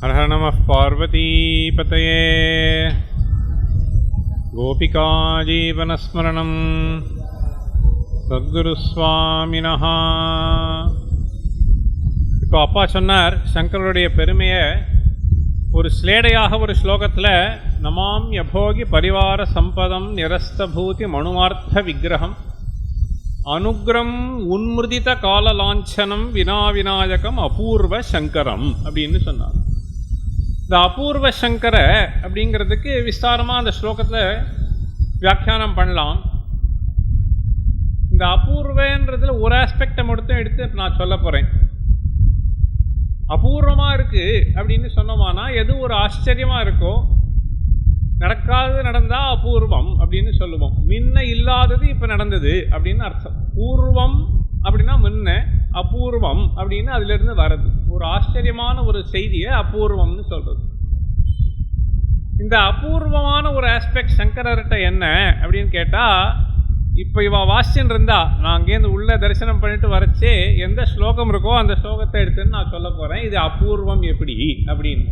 हर हर नमः पार्वतीपतये गोपिकाजीवनस्मरणं சத்குருஸ்வாமினஹ இப்போ அப்பா சொன்னார் சங்கருடைய பெருமையை ஒரு ஸ்லேடையாக ஒரு ஸ்லோகத்தில் நமாம் யபோகி பரிவார சம்பதம் நிரஸ்தபூதி மனுமார்த்த விக்கிரகம் அனுக்ரம் உன்முதித கால லாஞ்சனம் வினா விநாயகம் அபூர்வ சங்கரம் அப்படின்னு சொன்னார் இந்த அபூர்வ சங்கர அப்படிங்கிறதுக்கு விஸ்தாரமாக அந்த ஸ்லோகத்தில் வியாக்கியானம் பண்ணலாம். இந்த அபூர்வன்றதில் ஒரு ஆஸ்பெக்டை மட்டும் எடுத்து நான் சொல்ல போகிறேன் அபூர்வமாக இருக்குது அப்படின்னு சொன்னோமானா எது ஒரு ஆச்சரியமாக இருக்கோ நடக்காதது நடந்தால் அபூர்வம் அப்படின்னு சொல்லுவோம். முன்ன இல்லாதது இப்போ நடந்தது அப்படின்னு அர்த்தம். பூர்வம் அப்படின்னா முன்ன அபூர்வம் அப்படின்னு அதிலிருந்து வர்றது. ஒரு ஆச்சரியமான ஒரு செய்தியை அபூர்வம்னு சொல்கிறது இந்த அபூர்வமான ஒரு ஆஸ்பெக்ட் சங்கரர்கிட்ட என்ன அப்படின்னு கேட்டால் இப்போ இவ வாசிச்சுன்னு இருந்தா நான் அங்கேருந்து உள்ள தரிசனம் பண்ணிட்டு வரச்சே எந்த ஸ்லோகம் இருக்கோ அந்த ஸ்லோகத்தை எடுத்துன்னு நான் சொல்ல போகிறேன் இது அபூர்வம் எப்படி அப்படின்னு.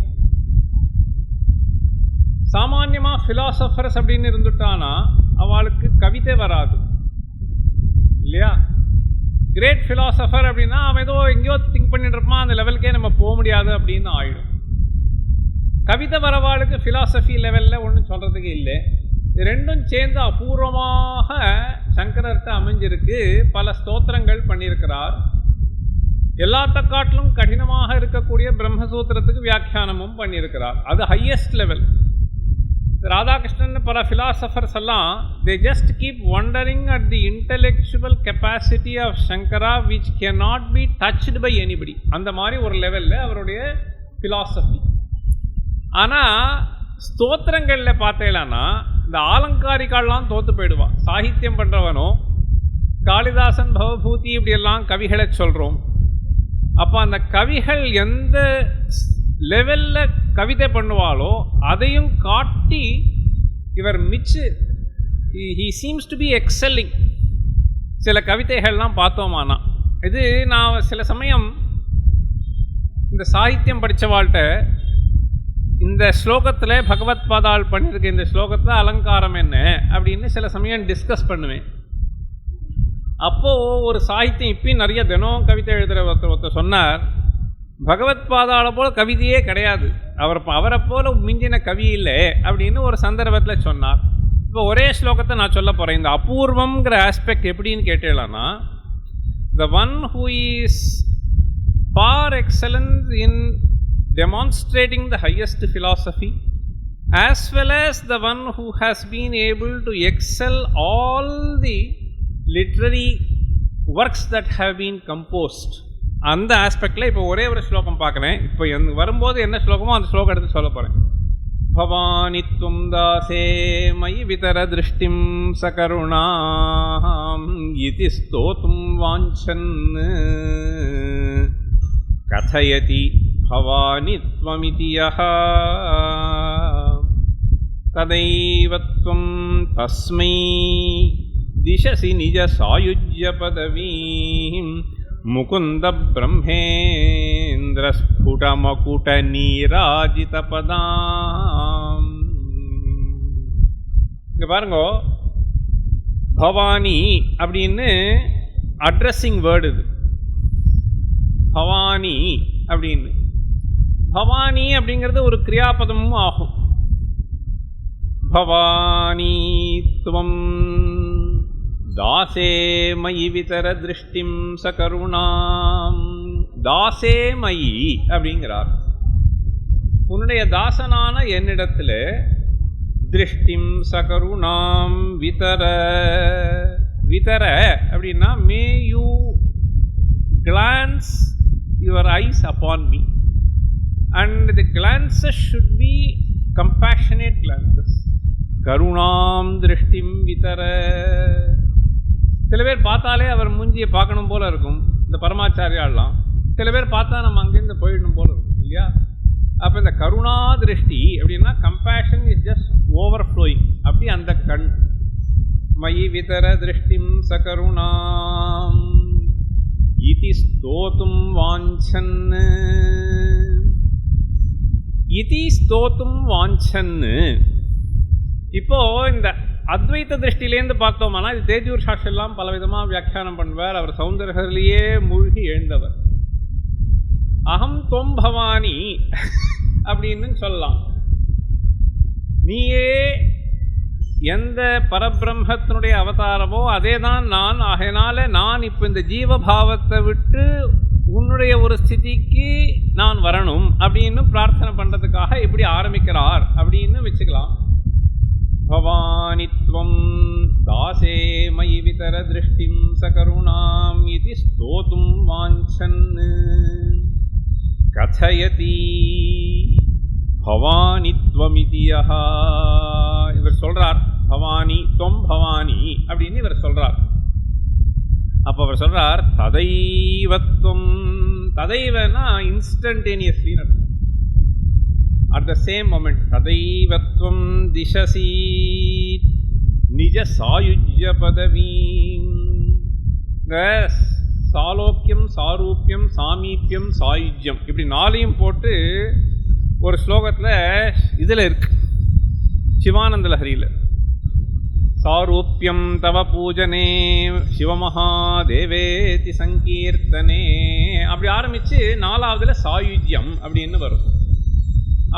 சாமான்யமாக ஃபிலாசபர்ஸ் அப்படின்னு இருந்துட்டானா அவளுக்கு கவிதை வராது. இல்லையா? கிரேட் ஃபிலாசபர் அப்படின்னா அவன் ஏதோ எங்கேயோ திங்க் பண்ணிட்டு இருப்பான் அந்த லெவலுக்கே நம்ம போக முடியாது அப்படின்னு ஆயிடும். கவிதை வரவாளுக்கு ஃபிலாசபி லெவலில் ஒன்றும் சொல்கிறதுக்கு இல்லை. ரெண்டும் சேர்ந்து அபூர்வமாக சங்கரர்கிட்ட அமைஞ்சிருக்கு. பல ஸ்தோத்திரங்கள் பண்ணியிருக்கிறார். எல்லாத்த காட்டிலும் கடினமாக இருக்கக்கூடிய பிரம்மசூத்திரத்துக்கு வியாக்கியானமும் பண்ணியிருக்கிறார். அது ஹையஸ்ட் லெவல் ராதாகிருஷ்ணன் பல ஃபிலாசபர்ஸ் எல்லாம் they just keep wondering at the intellectual capacity of Shankara which can not be touched by anybody அந்த மாதிரி ஒரு லெவலில் அவருடைய ஃபிலாசபி ஆனால் ஸ்தோத்திரங்களில் பார்த்தேலான்னா இந்த ஆலங்காரிக்கால்லாம் தோற்று போயிடுவான். சாகித்யம் பண்ணுறவனோ காளிதாசன் பவபூதி இப்படியெல்லாம் கவிகளை சொல்கிறோம் அப்போ அந்த கவிகள் எந்த லெவலில் கவிதை பண்ணுவாளோ அதையும் காட்டி இவர் மிச்சு he seems to be excelling சில கவிதைகள்லாம் பார்த்தோமானா இது நான் சில சமயம் இந்த சாகித்யம் படித்தவாள்கிட்ட இந்த ஸ்லோகத்தில் பகவத் பாதாள் பண்ணியிருக்க இந்த ஸ்லோகத்தில் அலங்காரம் என்ன அப்படின்னு சில சமயம் டிஸ்கஸ் பண்ணுவேன். அப்போது ஒரு சாகித்யம் இப்பயும் நிறைய தினம் கவிதை எழுதுகிற ஒருத்தர் ஒருத்தர் சொன்னார் பகவத்பாதாவை போல் கவிதையே கிடையாது. அவரை அவரை போல மிஞ்சின கவி இல்லை அப்படின்னு ஒரு சந்தர்ப்பத்தில் சொன்னார் இப்போ ஒரே ஸ்லோகத்தை நான் சொல்ல போகிறேன் இந்த அபூர்வங்கிற ஆஸ்பெக்ட் எப்படின்னு கேட்டீங்கன்னா the one who is par excellence in demonstrating the highest philosophy as well as the one who has been able to excel all the literary works that have been composed அந்த ஆஸ்பெக்டில் இப்போ ஒரே ஒரு ஸ்லோகம் பார்க்குறேன். இப்போ என் வரும்போது என்ன ஸ்லோகமோ அந்த ஸ்லோகம் எடுத்து சொல்ல போகிறேன் பவானி துவம் தாசே மயி விதர திருஷ்டிம் சகருணாம் இது ஸ்தோத்தும் வாஞ்சன். கதயதி பவானி துவமிதி ததைவ துவம் தஸ்மை திசசி நிஜ சாயுஜ்ய பதவீம். முகுந்தபிரம்மேந்திரஸ்புடமகுடநீராஜிதபதா இங்கே பாருங்கோ பவானி அப்படின்னு அட்ரஸிங் வேர்டு இது. பவானி அப்படின்னு. பவானி அப்படிங்கிறது ஒரு கிரியாபதமும் ஆகும். பவானி துவம் தாசே மயி விதர திருஷ்டிம் சகருணாம். தாசே மயி அப்படிங்கிறார். உன்னுடைய தாசனான என்னிடத்தில் திருஷ்டிம் சகருணாம் விதர. விதர அப்படின்னா may you glance your eyes upon me. And the glances should be compassionate glances. கருணாம் திருஷ்டிம் விதர. சில பேர் பார்த்தாலே அவர் மூஞ்சியை பார்க்கணும் போல இருக்கும். இந்த பரமாச்சாரியாலாம் சில பேர் பார்த்தா நம்ம அங்கேருந்து போயிடணும் போல இருக்கும் இல்லையா? அப்போ இந்த கருணா திருஷ்டி அப்படின்னா compassion is just overflowing அப்படி அந்த கண். மயி விதர திருஷ்டிம் சகருணாம் இதி ஸ்தோத்தும் வாஞ்சன். இதி ஸ்தோத்தும் வாஞ்சன்னு இப்போ இந்த அத்வைத்த திருஷ்டிலேருந்து பார்த்தோம்னா இது தேஜூர் சாஸ்திரெல்லாம் பலவிதமாக வியாக்கியானம் பண்ணுவார். அவர் சௌந்தரகர்லேயே மூழ்கி எழுந்தவர். அகம் தொம் பவானி அப்படின்னு சொல்லலாம். நீயே எந்த பரபிரம்மத்தினுடைய அவதாரமோ அதே தான் நான். ஆகையினால நான் இப்போ இந்த ஜீவபாவத்தை விட்டு உன்னுடைய ஒரு ஸ்திதிக்கு நான் வரணும் அப்படின்னு பிரார்த்தனை பண்ணுறதுக்காக இப்படி ஆரம்பிக்கிறார் அப்படின்னு வச்சுக்கலாம். भवानित्वं दासे मयि वितरदृष्टिं सकरुणाम् इति स्तोतुं वाञ्छन् कथयति பவானித்வமிதி யஹா இவர் சொல்றார் பவானி தொம் பவானி அப்படின்னு இவர் சொல்றார் அப்போ அவர் சொல்றார் ததைவத்வம் ததைவனா instantaneously at the same moment ததைவத்வம் திசசி நிஜ சாயுஜ்ய பதவி இந்த சாலோக்கியம் சாரூப்பியம் சாமீப்பியம் சாயுஜ்யம் இப்படி நாளையும் போட்டு ஒரு ஸ்லோகத்தில் இதில் இருக்கு. சிவானந்த லஹரியில் சாரூப்பியம் தவ பூஜனே சிவமகாதேவேதி சங்கீர்த்தனே. அப்படி ஆரம்பித்து நாலாவதில் சாயுஜ்யம் அப்படின்னு வரும்.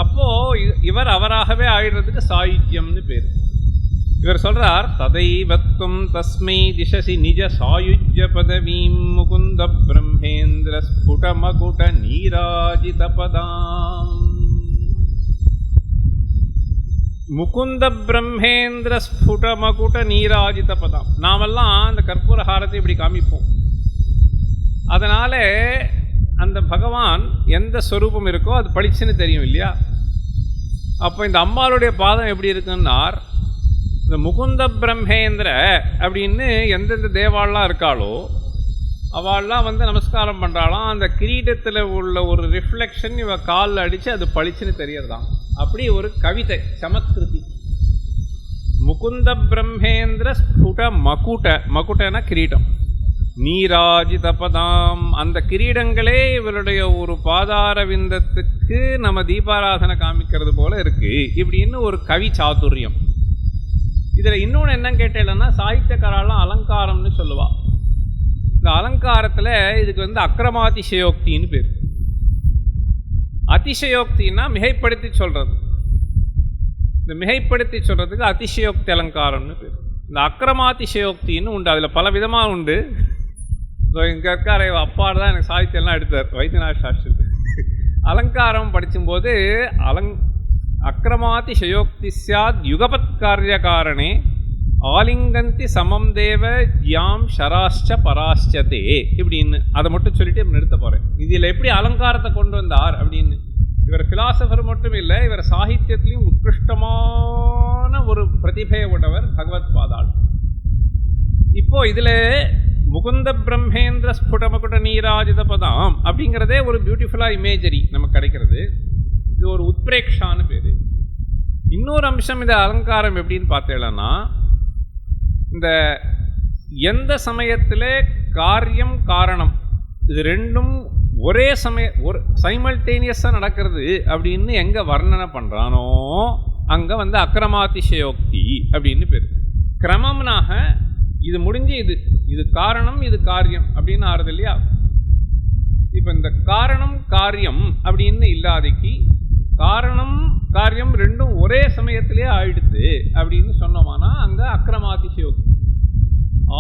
அப்போது இவர் அவராகவே ஆயிடுறதுக்கு சாயுஜ்யம்னு பேர். இவர் சொல்றார் ததைவத்துவம் தஸ்மை திசசி நிஜ சாயுஜ்ய பதவீம் முகுந்த பிரம்மேந்திர ஸ்புடமகுட நீராஜித பதாம். முகுந்த பிரம்மேந்திர ஸ்புடமகுட நீராஜித பதம். நாமெல்லாம் அந்த கற்பூர ஹாரத்தை இப்படி காமிப்போம். அதனால அந்த பகவான் எந்த ஸ்வரூபம் இருக்கோ அது பளிச்சுன்னு தெரியும் இல்லையா? அப்போ இந்த அம்மாளுடைய பாதம் எப்படி இருக்குன்னார் இந்த முகுந்த பிரம்மேந்திர அப்படின்னு எந்தெந்த தேவாலாம் இருக்காளோ அவள்லாம் வந்து நமஸ்காரம் பண்ணுறாளாம் அந்த கிரீடத்தில் உள்ள ஒரு ரிஃப்ளெக்ஷன் இவ காலில் அடித்து அது பளிச்சுன்னு தெரியறதாம். அப்படி ஒரு கவிதை சமத்கிருதி முகுந்த பிரம்மேந்திர ஸ்புட மகுட மகுட்டனா கிரீடம். நீராஜிதபதாம். அந்த கிரீடங்களே இவருடைய ஒரு பாதார விந்தத்துக்கு நம்ம தீபாராதனை காமிக்கிறது போல இருக்கு. இப்படின்னு ஒரு கவி சாதுரியம். இதில் இன்னொன்று என்ன கேட்டேன்னா சாகித்யக்காரெல்லாம் அலங்காரம்னு சொல்லுவா. இந்த அலங்காரத்தில் இதுக்கு வந்து அக்கிரமாதிசயோக்தின்னு பேர். அதிசயோக்தின்னா மிகைப்படுத்தி சொல்கிறது இந்த மிகைப்படுத்தி சொல்கிறதுக்கு அதிசயோக்தி அலங்காரம்னு பேர். இந்த அக்கிரமாதிசயோக்தின்னு உண்டு அதில் பல விதமாக உண்டு. ஸோ இங்கே இருக்கார் அப்பா தான் எனக்கு சாகித்யம்லாம் எடுத்தார். வைத்தியநாத் சாஸ்திரி அலங்காரம் படிக்கும்போது அலங் அக்கிரமாதி சயோக்தி சாத் யுகபத் காரியகாரணே ஆலிங்கந்தி சமம் தேவ ஜியாம் ஷராஷ்ச பராஷ்சதே இப்படின்னு. அதை மட்டும் சொல்லிட்டு நிறுத்த போகிறேன் இதில் எப்படி அலங்காரத்தை கொண்டு வந்தார் அப்படின்னு. இவர் ஃபிலாசபர் மட்டும் இல்லை இவர் சாகித்யத்திலையும் உத்கிருஷ்டமான ஒரு பிரதிபையை உடையவர் பகவத் பாதாள். இப்போ இதில் முகுந்த பிரம்மேந்திர ஸ்புடமகுட நீராஜித பதாம் அப்படிங்கிறதே ஒரு பியூட்டிஃபுல்லாக இமேஜரி நமக்கு கிடைக்கிறது. இது ஒரு உத்பிரேக்ஷான்னு பேர். இன்னொரு அம்சம் இந்த அலங்காரம் எப்படின்னு பார்த்தேன்னா இந்த எந்த சமயத்தில் காரியம் காரணம் இது ரெண்டும் ஒரே சமய ஒரு சைமல்டேனியஸாக நடக்கிறது அப்படின்னு எங்கே வர்ணனை பண்ணுறானோ அங்கே வந்து அக்கிரமாதிசயோக்தி அப்படின்னு பேர். கிரமம்னாக இது முடிஞ்சு இது இது காரணம் இது காரியம் அப்படின்னு ஆறுது இல்லையா? இப்போ இந்த காரணம் காரியம் அப்படின்னு இல்லாதைக்கு காரணம் காரியம் ரெண்டும் ஒரே சமயத்திலே ஆயிடுது அப்படின்னு சொன்னோமானா அங்கே அக்கிரமாதிசயோக்தி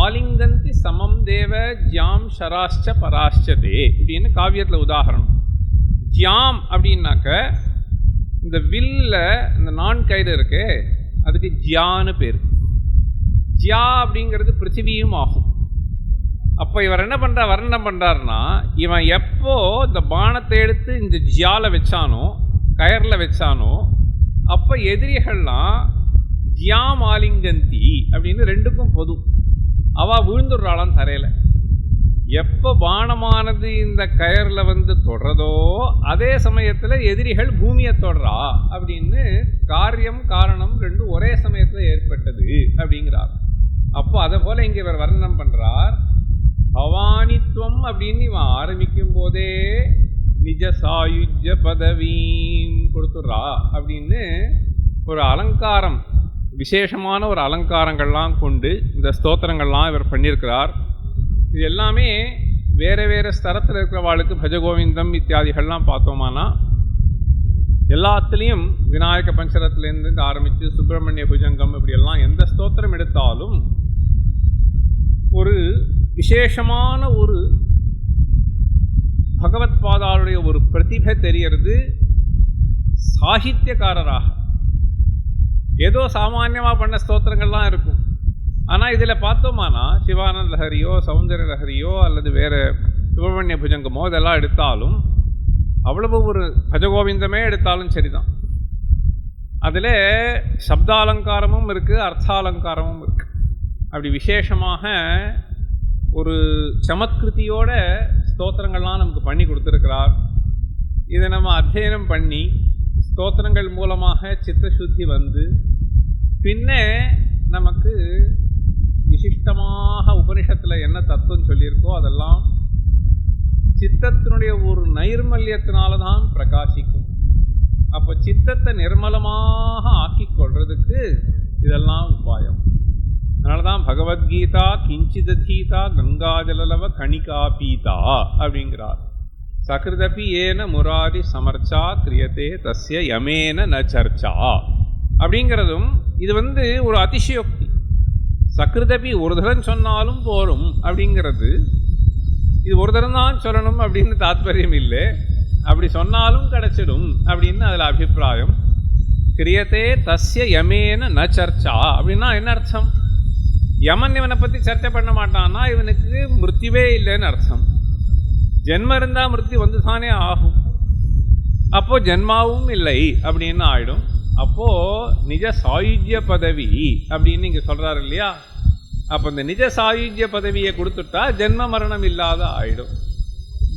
ஆலிங்கந்தி சமம் தேவ ஜியாம் ஷராஷ்ச பராஷ்டதே அப்படின்னு காவியத்தில் உதாகரணம் ஜியாம் அப்படின்னாக்க இந்த வில்ல இந்த நான் கயிறு இருக்கு அதுக்கு ஜியான்னு பேர். ஜியா அப்படிங்கிறது பிருத்திவியும் ஆகும். அப்போ இவர் என்ன பண்ணுறா வர்ணனம் பண்ணுறாருன்னா இவன் எப்போ இந்த பானத்தை எடுத்து இந்த ஜியால வச்சானோ கயரில் வச்சானோ அப்போ எதிரிகள்லாம் ஜியாம் ஆலிங்கந்தி அப்படின்னு ரெண்டுக்கும் பொது. அவள் விழுந்துடுறாளாம் தரையில். எப்போ பானமானது இந்த கயரில் வந்து தொடுறதோ அதே சமயத்தில் எதிரிகள் பூமியை தொடரா அப்படின்னு காரியம் காரணம் ரெண்டும் ஒரே சமயத்தில் ஏற்பட்டது அப்படிங்கிறார். அப்போ அதை போல் இங்கே இவர் வர்ணனம் பண்ணுறார் பவானித்துவம் அப்படின்னு இவன் ஆரம்பிக்கும் போதே நிஜ சாயுஜ பதவீம் கொடுத்துட்றா அப்படின்னு ஒரு அலங்காரம் விசேஷமான ஒரு அலங்காரங்கள்லாம் கொண்டு இந்த ஸ்தோத்திரங்கள்லாம் இவர் பண்ணியிருக்கிறார். இது எல்லாமே வேறு வேறு ஸ்தரத்தில் இருக்கிறவாளுக்கு பஜகோவிந்தம் இத்தியாதிகள்லாம் பார்த்தோமானா எல்லாத்துலேயும் விநாயக பஞ்சரத்துலேருந்து ஆரம்பித்து சுப்பிரமணிய புஜங்கம் இப்படியெல்லாம் எந்த ஸ்தோத்திரம் எடுத்தாலும் ஒரு விசேஷமான ஒரு பகவத் பாதாளுடைய ஒரு பிரதிபை தெரியறது சாகித்யக்காரராக. ஏதோ சாமானியமாக பண்ண ஸ்தோத்திரங்கள்லாம் இருக்கும். ஆனால் இதில் பார்த்தோமானா சிவானந்த லஹரியோ சௌந்தர லஹரியோ அல்லது வேறு சுப்பிரமணிய புஜங்கமோ இதெல்லாம் எடுத்தாலும் அவ்வளவு ஒரு பஜகோவிந்தமே எடுத்தாலும் சரிதான். அதில் சப்தாலங்காரமும் இருக்குது அர்த்தாலங்காரமும் இருக்குது அப்படி விசேஷமாக ஒரு சமத்கிருதியோட ஸ்தோத்திரங்கள்லாம் நமக்கு பண்ணி கொடுத்துருக்கிறார். இதை நம்ம அத்தியனம் பண்ணி ஸ்தோத்திரங்கள் மூலமாக சித்தசுத்தி வந்து பின்ன நமக்கு விசிஷ்டமாக உபனிஷத்தில் என்ன தத்துவம் சொல்லியிருக்கோ அதெல்லாம் சித்தத்தினுடைய ஒரு நைர்மல்யத்தினால தான் பிரகாசிக்கும். அப்போ சித்தத்தை நிர்மலமாக ஆக்கி கொள்றதுக்கு இதெல்லாம் உபாயம். அதனால தான் பகவத்கீதா கிஞ்சிதீதா கங்காஜலலவ கணிகா பீதா அப்படிங்கிறார். சகிருதபி ஏன முராரி சமர்ச்சா கிரியத்தே தஸ்ய யமேன ந சர்ச்சா அப்படிங்கிறதும் இது வந்து ஒரு அதிசயோக்தி. சகிருதபி ஒரு தரம் சொன்னாலும் போரும் அப்படிங்கிறது. இது ஒரு தரம் தான் சொல்லணும் அப்படின்னு தாத்பரியம் இல்லை. அப்படி சொன்னாலும் கிடச்சிடும் அப்படின்னு அதில் அபிப்பிராயம். கிரியத்தே தஸ்ய யமேன ந சர்ச்சா அப்படின்னா என்ன அர்த்தம்? யமன் இவனை பற்றி சர்ச்சை பண்ண மாட்டான்னா இவனுக்கு மிருத்யுவே இல்லைன்னு அர்த்தம். ஜென்மம் இருந்தால் மிருத்தி வந்து தானே ஆகும். அப்போது ஜென்மாவும் இல்லை அப்படின்னு ஆயிடும். அப்போது நிஜ சாயுஜ்ய பதவி அப்படின்னு இங்கே சொல்கிறாரு இல்லையா? அப்போ இந்த நிஜ சாயுஜ்ய பதவியை கொடுத்துட்டா ஜென்ம மரணம் இல்லாத ஆயிடும்.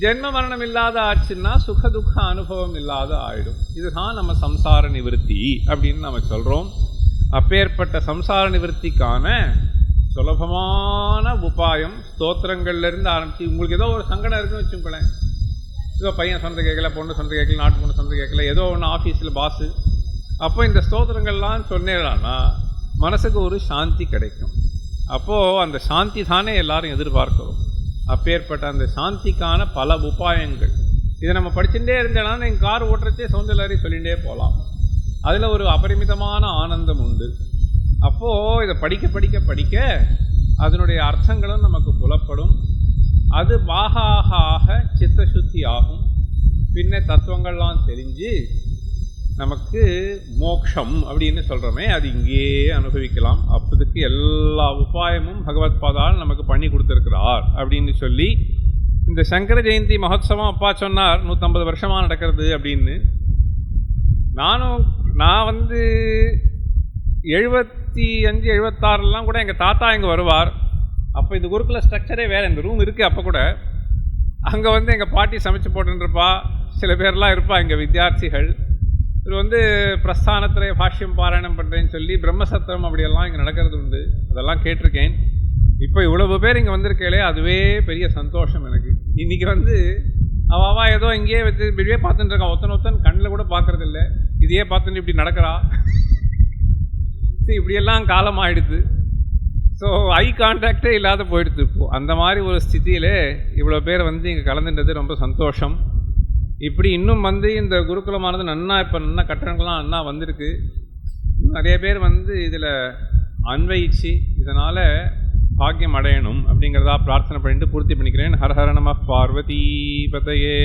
ஜென்ம மரணம் இல்லாத ஆச்சுன்னா சுக துக்க அனுபவம் இல்லாத ஆயிடும். இதுதான் நம்ம சம்சார நிவர்த்தி அப்படின்னு நம்ம சொல்கிறோம் அப்பேற்பட்ட சம்சார நிவர்த்திக்கான சுலபமான உபாயம். ஸ்தோத்திரங்கள்லேருந்து ஆரம்பித்து உங்களுக்கு ஏதோ ஒரு சங்கடம் இருக்குன்னு வச்சுக்கோங்களேன். ஏதோ பையன் சொன்னது கேட்கல பொண்ணு சொன்னது கேட்கல நாட்டு பொண்ணு சொன்னது கேட்கல ஏதோ ஒன்று ஆஃபீஸில் பாஸு அப்போ இந்த ஸ்தோத்திரங்கள்லாம் சொன்னேன்னா மனசுக்கு ஒரு சாந்தி கிடைக்கும். அப்போது அந்த சாந்தி தானே எல்லாரும் எதிர்பார்க்கிறோம். அப்பேற்பட்ட அந்த சாந்திக்கான பல உபாயங்கள். இதை நம்ம படிச்சுட்டே இருந்தேன்னா எங்கள் கார் ஓட்டுறதே சௌந்தர்யாரி சொல்லிகிட்டே போகலாம். அதில் ஒரு அபரிமிதமான ஆனந்தம் உண்டு. அப்போது இதை படிக்க படிக்க படிக்க அதனுடைய அர்த்தங்களும் நமக்கு புலப்படும். அது ஆக ஆக சித்தசுத்தி ஆகும். பின்ன தத்துவங்கள்லாம் தெரிஞ்சு நமக்கு மோக்ஷம் அப்படின்னு சொல்கிறோமே அது இங்கேயே அனுபவிக்கலாம். அப்போதுக்கு எல்லா உபாயமும் பகவத் பாதால் நமக்கு பண்ணி கொடுத்துருக்கிறார் அப்படின்னு சொல்லி இந்த சங்கர ஜெயந்தி மகோத்சவம் அப்பா சொன்னார் நூற்றம்பது வருஷமாக நடக்கிறது அப்படின்னு. நானும் நான் வந்து எழுபத் எழுபத்தி அஞ்சு எழுபத்தாறுலாம் கூட எங்கள் தாத்தா இங்கே வருவார். அப்போ இந்த குருக்குல ஸ்ட்ரக்சரே வேறு இந்த ரூம் இருக்குது அப்போ கூட. அங்கே வந்து எங்கள் பாட்டி சமைச்சு போட்டுருப்பா சில பேர்லாம் இருப்பா இங்கே வித்தியார்த்திகள் இது வந்து பிரஸ்தானத்தில் பாஷ்யம் பாராயணம் பண்ணுறேன்னு சொல்லி பிரம்மசத்திரம் அப்படியெல்லாம் இங்கே நடக்கிறது உண்டு. அதெல்லாம் கேட்டிருக்கேன். இப்போ இவ்வளவு பேர் இங்கே வந்திருக்கேளே அதுவே பெரிய சந்தோஷம் எனக்கு. இன்றைக்கி வந்து அவாவா ஏதோ இங்கேயே வச்சு இப்படியே பார்த்துட்டு இருக்கான். ஒத்தன் ஒத்தன் கண்ணில் கூட பார்க்குறதில்ல. இல்லை இதையே பார்த்துட்டு இப்படி நடக்கிறா. ஸோ இப்படியெல்லாம் காலம் ஆயிடுது ஸோ ஐ கான்டாக்டே இல்லாத போயிடுது இப்போ. அந்த மாதிரி ஒரு ஸ்தித்தியில் இவ்வளோ பேர் வந்து இங்கே கலந்துன்றது ரொம்ப சந்தோஷம். இப்படி இன்னும் வந்து இந்த குருகுலமானது நன்னா இப்போ நன்னா கட்டணங்கள்லாம் நன்னா வந்திருக்கு. நிறைய பேர் வந்து இதில் அன்வயிச்சு இதனால் பாக்கியம் அடையணும் அப்படிங்கிறதா பிரார்த்தனை பண்ணிட்டு பூர்த்தி பண்ணிக்கிறேன். ஹரஹர நம பார்வதி பதையே.